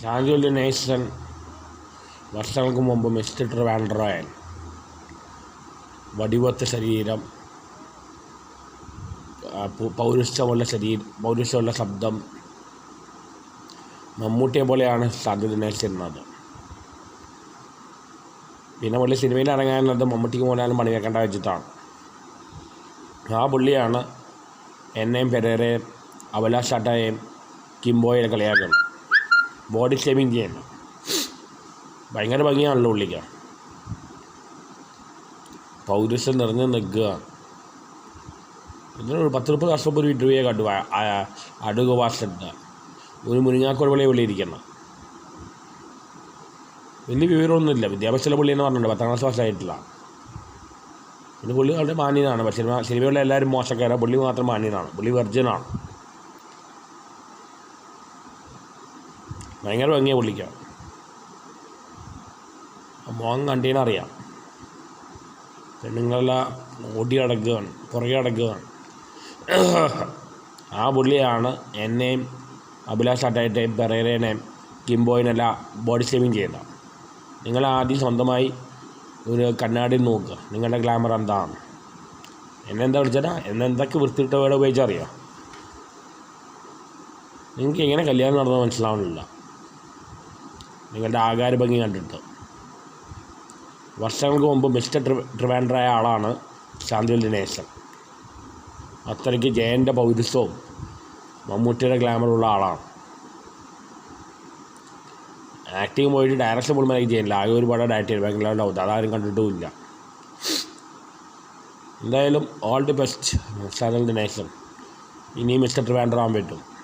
സാജുൽ നേസൺ വർഷങ്ങൾക്ക് മുമ്പ് മിസ്റ്റർ ട്രിവാൻഡ്രോയൻ വടിവത്ത ശരീരം പൗരുഷമുള്ള ശരീരം പൗരുഷമുള്ള ശബ്ദം മമ്മൂട്ടിയെ പോലെയാണ് സാജുൽ നേസൺ എന്നത്. പിന്നെ പുള്ളി സിനിമയിൽ ഇറങ്ങാനുള്ളത് മമ്മൂട്ടിക്ക് പോലാലും പണി വെക്കേണ്ട വെച്ചിട്ടാണ് ആ പുള്ളിയാണ് എന്നെയും പെരേരെയും അഭിലാഷ് ഷാട്ടയെയും കിംബോയെ കളിയാക്കുന്നത്. ബോഡി ഷേമിങ് ചെയ്യുന്നു ഭയങ്കര ഭംഗിയാണല്ലോ ഉള്ളിക്ക പൗരസം നിറഞ്ഞ് നിൽക്കുക. ഇതിനൊരു പത്ത് മുപ്പത് വർഷം ഒരു ഇന്റർവ്യൂ കണ്ടു. അടുക വാസിട്ട ഒരു മുരിങ്ങാക്കോട് പോലെ പുള്ളി ഇരിക്കണം വലിയ വിവരമൊന്നുമില്ല. വിദ്യാഭ്യാസമുള്ള പുള്ളി എന്ന് പറഞ്ഞിട്ടുണ്ട്. പത്താം ക്ലാസ് പാസ്സായിട്ടില്ല പിന്നെ പുള്ളി അവിടെ മാന്യനാണ്. പക്ഷേ സിനിമ സിനിമയുള്ള എല്ലാവരും മോശക്കാരാണ് പുള്ളി മാത്രം മാന്യനാണ്. പുള്ളി വെർജിനാണ് ഭയങ്കര ഭംഗിയാണ് പുള്ളിക്ക്. മോൻ കണ്ടീനറിയാം. പെണ്ണുങ്ങളെല്ലാം ഓടി അടക്കുകയാണ് പുറകെ അടക്കുകയാണ്. ആ പുള്ളിയാണ് എന്നെയും അഭിലാഷ് അട്ടായിട്ടേയും പെറേരേനെയും കിംബോയിനെല്ലാം ബോഡി ഷേമിങ് ചെയ്യുന്നത്. നിങ്ങൾ ആദ്യം സ്വന്തമായി ഒരു കണ്ണാടി നോക്കുക. നിങ്ങളുടെ ഗ്ലാമർ എന്താണ്? എന്നെന്താ വിളിച്ചാൽ എന്നെന്തൊക്കെ വൃത്തിയിട്ട വേർഡ് ഉപയോഗിച്ചറിയാം? നിങ്ങൾക്ക് എങ്ങനെ കല്യാണം നടന്നത് മനസ്സിലാവണില്ല നിങ്ങളുടെ ആകാര ഭംഗി കണ്ടിട്ട് വർഷങ്ങൾക്ക് മുമ്പ് മിസ്റ്റർ ട്രി ട്രിവാൻഡ്രായ ആളാണ് ശാന്തി ദിനേശൻ. അത്രയ്ക്ക് ജയന്റെ പൗരുഷവും മമ്മൂട്ടിയുടെ ഗ്ലാമറുള്ള ആളാണ്. ആക്ടിങ് പോയിട്ട് ഡയറക്ഷൻ എനിക്ക് ചെയ്യുന്നില്ല ആകെ ഒരുപാട് ഡയറക്റ്റ് ചെയ്തു ഭയങ്കര ഡൗട്ട് അതാരും കണ്ടിട്ടുമില്ല. എന്തായാലും all the best Shanti Dineshan. ഇനിയും മിസ്റ്റർ ട്രിവാൻഡർ ആകാൻ പറ്റും.